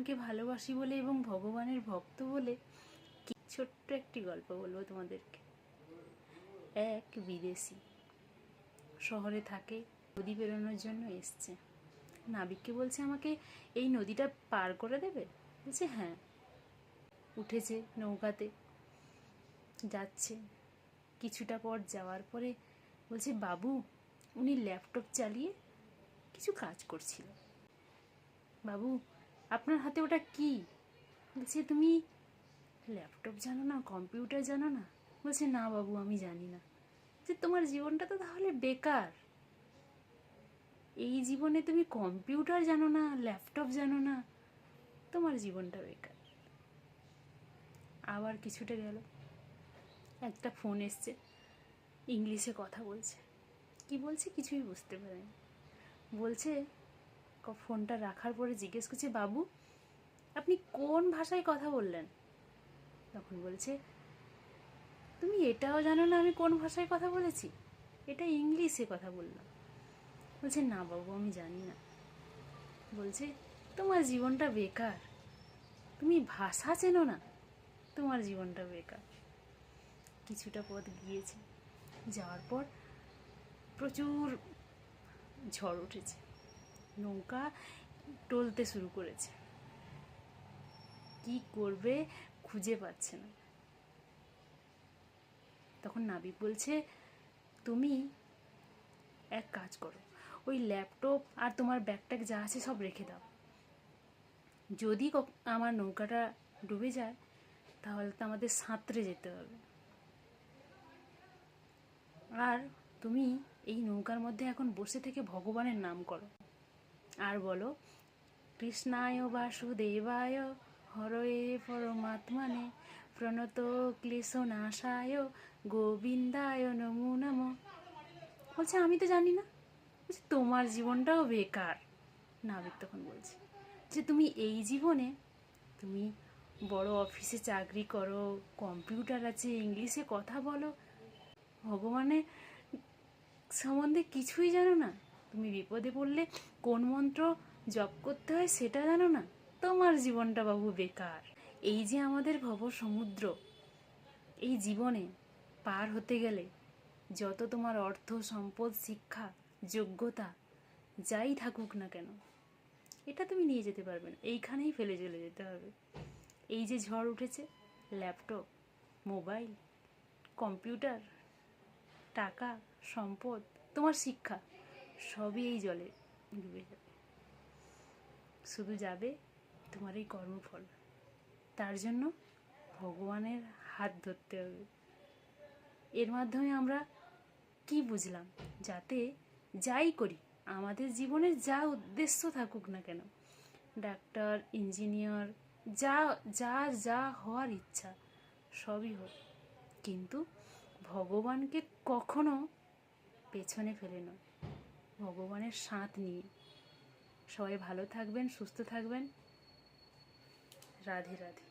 ভগবানকে ভালোবাসি বলে এবং ভগবানের ভক্ত বলে কি ছোট্ট একটি গল্প বলব তোমাদেরকে। এক বিদেশি শহরে থাকে, নদী বেরোনোর জন্য এসছে। নাবিককে বলছে, আমাকে এই নদীটা পার করে দেবে? বলছে হ্যাঁ। উঠেছে নৌকাতে, যাচ্ছে। কিছুটা পর যাওয়ার পরে বলছে, বাবু, উনি ল্যাপটপ চালিয়ে কিছু কাজ করছিল। বাবু আপনার হাতে ওটা কি? বলছে, তুমি ল্যাপটপ জানো না, কম্পিউটার জানো না? বলছে, না বাবু, আমি জানি না। যে তোমার জীবনটা তো তাহলে বেকার। এই জীবনে তুমি কম্পিউটার জানো না, ল্যাপটপ জানো না, তোমার জীবনটা বেকার। আবার কিছুটা গেল। একটা ফোন এসছে, ইংলিশে কথা বলছে। কি বলছে? কিছুই বুঝতে পারেনি। বলছে ফোনটা রাখার পরে জিজ্ঞেস করছে, বাবু, আপনি কোন ভাষায় কথা বললেন? তখন বলছে, তুমি এটাও জানো না আমি কোন ভাষায় কথা বলেছি। এটা ইংলিশে কথা বললাম। বলছে, না বাবু, আমি জানি না। বলছে, তোমার জীবনটা বেকার। তুমি ভাষা চেনো না, তোমার জীবনটা বেকার। কিছুটা পথ গিয়েছে। যাওয়ার পর প্রচুর ঝড় উঠেছে। নৌকা টলতে শুরু করেছে। কি করবে খুঁজে পাচ্ছে না। তখন নাবিক বলছে, তুমি এক কাজ করো, ওই ল্যাপটপ আর তোমার ব্যাগট্যাগ যা আছে সব রেখে দাও। যদি আমার নৌকাটা ডুবে যায়, তাহলে তো আমাদের সাঁতরে যেতে হবে। আর তুমি এই নৌকার মধ্যে এখন বসে থেকে ভগবানের নাম করো। আর বলো, কৃষ্ণায় বাসুদেবায় হরয়ে পরমাত্মানে প্রণত ক্লেশনাশায় গোবিন্দায় নমো নম। বলছে, আমি তো জানি না। বলছে, তোমার জীবনটাও বেকার। নাবিক তখন বলছে, যে তুমি এই জীবনে তুমি বড় অফিসে চাকরি করো, কম্পিউটার আছে, ইংলিশে কথা বলো, ভগবানের সম্বন্ধে কিছুই জানো না। তুমি বিপদে পড়লে কোন মন্ত্র জপ করতে হয় সেটা জানো না? তোমার জীবনটা বাবু বেকার। এই যে আমাদের ভব সমুদ্র, এই জীবনে পার হতে গেলে যত তোমার অর্থ, সম্পদ, শিক্ষা, যোগ্যতা, যাই থাকুক না কেন, এটা তুমি নিয়ে যেতে পারবে না। এইখানেই ফেলে চলে যেতে হবে। এই যে ঝড় উঠেছে, ল্যাপটপ, মোবাইল, কম্পিউটার, টাকা, সম্পদ, তোমার শিক্ষা সবই এই জলে ডুবে যাবে। শুধু যাবে তোমার এই কর্মফল। তার জন্য ভগবানের হাত ধরতে হবে। এর মাধ্যমে আমরা কি বুঝলাম? যাতে যাই করি, আমাদের জীবনের যা উদ্দেশ্য থাকুক না কেন, ডাক্তার, ইঞ্জিনিয়ার, যা যা যা হওয়ার ইচ্ছা, সবই হোক। কিন্তু ভগবানকে কখনো পেছনে ফেলে নয়। ভগবানের সাথ নিয়ে সবাই ভালো থাকবেন সুস্থ থাকবেন। রাধে রাধে।